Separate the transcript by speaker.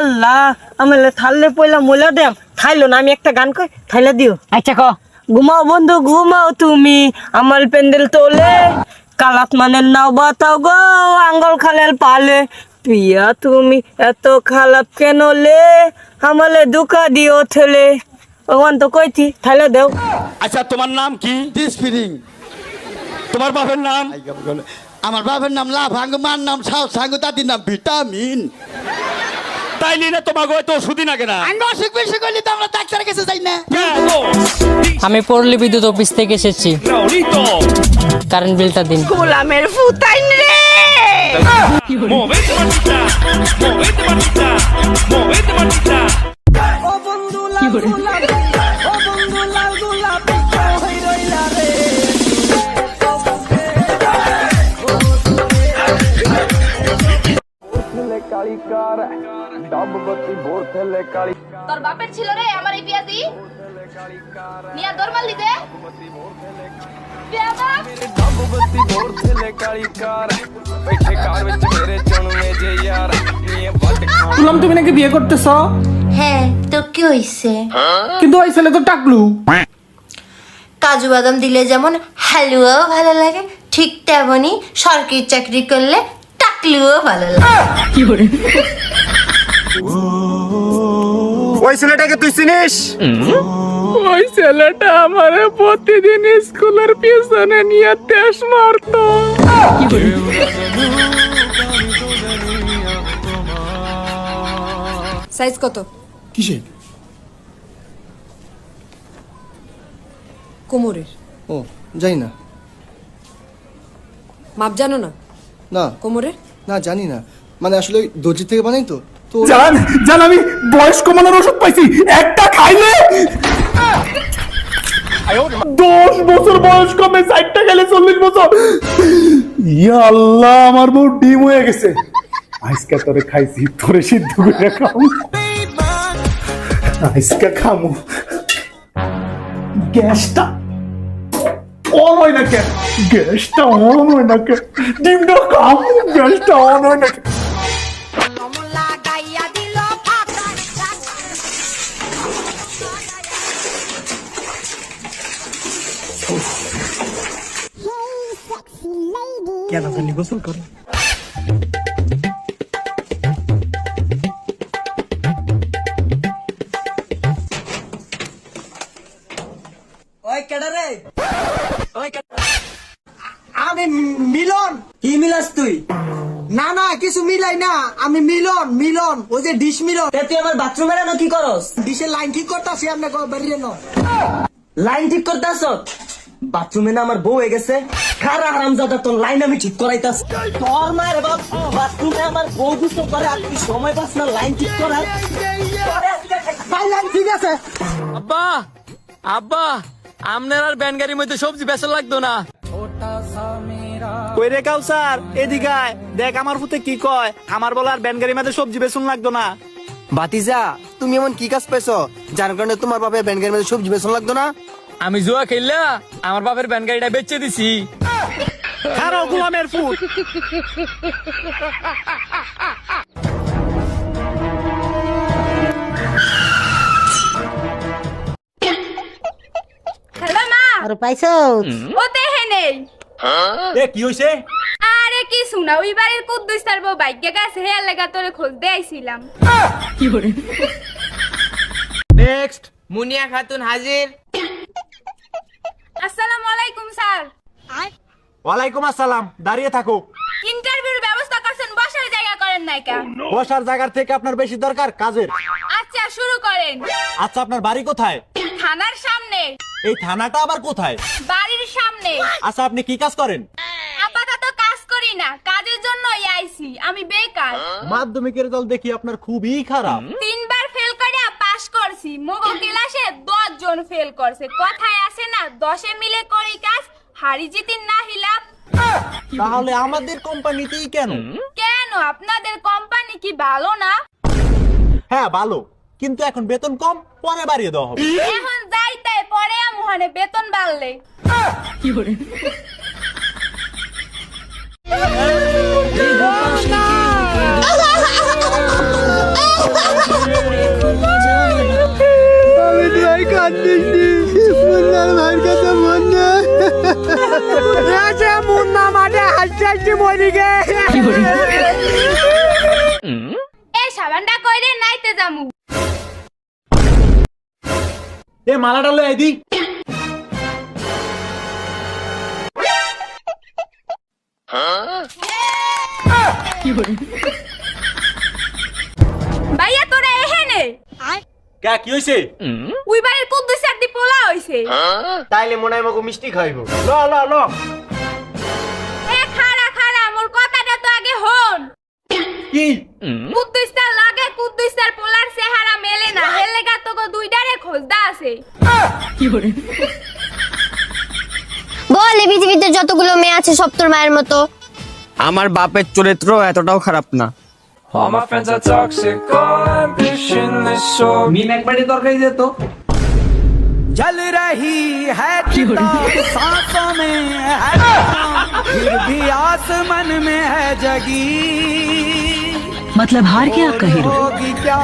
Speaker 1: আল্লাহ আমি থাললে পয়লা মোলা দেম। থাইলো না আমি একটা গান কই থাইলা দিও।
Speaker 2: আচ্ছা ক।
Speaker 1: ঘুমাও বন্ধু ঘুমাও তুমি আমার প্যান্ডেল তোলে। কালাত মানের নাও বাতাও গো আঙ্গল খালের পালে। পিয়া তুমি এত খারাপ কেন লে আমালে দুকা দিও ঠেলে। ওখান তো কইছি থাইলে দেও।
Speaker 3: আচ্ছা তোমার নাম কি?
Speaker 4: ডিসপিরিং
Speaker 3: তোমার বাপের নাম?
Speaker 4: আমার বাবার নাম লাভ মার নাম সাউ সাঙ্গ দাদির নাম ভিটামিন।
Speaker 3: তাইলি না তোমাকে তো ওষুধই না। কেনা
Speaker 4: আমি অসুখ বিসুখ হইলে তো আমরা ডাক্তারের কাছে যাই না।
Speaker 2: আমি পড়লি বিদ্যুৎ অফিস থেকে এসেছি। কারেন্ট বিলটা দিন।
Speaker 1: গোলামের ফুতাইন রে.
Speaker 5: তোর বাপের ছিল রে আমার এই বিয়া দি নিয়া দর মারলি দে বেয়াদব।
Speaker 6: শুনলাম তুমি নাকি বিয়ে করতেছ?
Speaker 7: হ্যাঁ তো কি হইছে?
Speaker 6: কিন্তু ওই ছেলে তো টাকলু।
Speaker 7: কাজু বাদাম দিলে যেমন হালুয়াও ভালো লাগে ঠিক তেমনই সরকারি চাকরি করলে টাকলুও ভালো লাগে
Speaker 3: ওই ছেলেটাকে তুই চিনিস?
Speaker 6: ওই ছেলেটা আমার প্রতিদিন স্কুলের পিছনে নিয়ে তেস মারতো।
Speaker 8: সাইজ কত?
Speaker 4: কিসে
Speaker 8: কোমরের।
Speaker 4: ও জানি না।
Speaker 8: মাপ জানো না?
Speaker 4: না।
Speaker 8: কোমরের?
Speaker 4: না, জানি না। মানে আসলে দর্জি থেকে বানাই তো। তো
Speaker 6: জান জান, আমি বয়স কমানোর ওষুধ পাইছি। একটা খাইলে দশ বছর বয়স কমে গেলে চল্লিশ বছর। ইয়া আল্লাহ, আমার বউ ডিম হয়ে গেছে। আইসকা তোরে খাইছি, তোরে সিদ্ধ করে খামু আইসকা খামু। গ্যাসটা অন হয় না কেন গ্যাসটা অন হয় না কেন ডিমটা খামু গ্যাসটা অন হয় না কেন কেন গোসল করে?
Speaker 1: তুই? না না কিছু মিলাই না। আমি মিলন মিলন ওই যে ডিশ মিলন। তুই আমার বাথরুমে না কি করস? ডিশের লাইন ঠিক করতাছি ন লাইন ঠিক করতাছ? বাথরুমে না আমার বউ হয়ে গেছে। খারা হারাম তোর লাইন আমি ঠিক করাইতাস তোর মায়ের বাপ বাথরুমে আমার বউ গুছো করে আর তুই সময় পাস না লাইন ঠিক করার। লাইন ঠিক আছে।
Speaker 2: আব্বা আব্বা আপনার আর ব্যান গাড়ির মধ্যে সবজি বেসা লাগতো না।
Speaker 6: কই রে কাউসার? এদিকে দেখ আমার ফুতে কি কয়। আমার বলার ব্যান গাড়ির মধ্যে সবজি বেসন লাগতো না।
Speaker 4: বাতিজা তুমি এমন কি কাজ পাইছো যার কারণে তোমার বাপে ব্যাংকের মধ্যে সবজি বেসন লাগতো না?
Speaker 2: আমি জুয়া খেললা আমার বাপের ব্যান গাড়িটা বেচে দিছি।
Speaker 6: খারাপ গোলামের ফুট।
Speaker 7: আর পাইছো?
Speaker 5: ও দেহে নেই।
Speaker 6: এ কি হইছে?
Speaker 5: আরে কি শুনা ওই বাড়ির কুদ্দুস তার বউ বাইকে গেছে হে লেগা তোরে খোঁজ দিয়ে আইছিলাম।
Speaker 2: নেক্সট মুনিয়া খাতুন হাজির।
Speaker 5: আসসালামু আলাইকুম স্যার।
Speaker 6: ওয়ালাইকুম আসসালাম দাঁড়িয়ে থাকো।
Speaker 5: ইন্টারভিউর ব্যবস্থা করছেন বসার জায়গা করেন নাই কেন?
Speaker 6: বসার জায়গার থেকে আপনার বেশি দরকার কাজের।
Speaker 5: আচ্ছা শুরু করেন।
Speaker 6: আচ্ছা আপনার বাড়ি কোথায়?
Speaker 5: থানার সামনে।
Speaker 6: এই থানাটা আবার কোথায়?
Speaker 5: বাড়ির সামনে।
Speaker 6: আচ্ছা আপনি কি কাজ করেন?
Speaker 5: আপাতত কাজ করি না কাজের জন্যই আইছি আমি বেকার।
Speaker 6: মাধ্যমিকের দল দেখি আপনার খুবই খারাপ।
Speaker 5: তিনবার ফেল করে পাস করছি। মগো ক্লাসে দশ জন ফেল করছে। কথায় আছে না দশে মিলে করি কাজ হারি জিতি না হিলাপ
Speaker 6: তাহলে আমাদের কোম্পানিতেই কেন?
Speaker 5: কেন? আপনাদের কোম্পানি কি ভালো না?
Speaker 6: হ্যাঁ ভালো। কিন্তু এখন বেতন কম পরে বাড়িয়ে দেওয়া হবে।
Speaker 5: এখন যাইতে পরে আমহনে বেতন বাড়লে।
Speaker 9: মুন্না মাঠে হাসতে হাসতে মরি গে
Speaker 10: এই সাবানটা কইলে নাইতে জামু
Speaker 11: এ মালাটা লই আইদি
Speaker 10: ভাইয়া তোরা এহেনে
Speaker 11: কে কি হইছে?
Speaker 10: উই বাড়ির কুদ্দুস আর দি পোলা হইছে।
Speaker 5: তাইলে মনে হয় আমাকে মিষ্টি খাইবো। ল ল ল।
Speaker 12: পৃথিবীতে যতগুলো মেয়ে আছে সব তোর মায়ের মতো
Speaker 5: আমার বাপের চরিত্র এতটাও খারাপ না
Speaker 9: जल रही है चिता सांसों में है जान, फिर भी आसमान में है जगी
Speaker 13: मतलब हार के आप कहे
Speaker 9: होगी क्या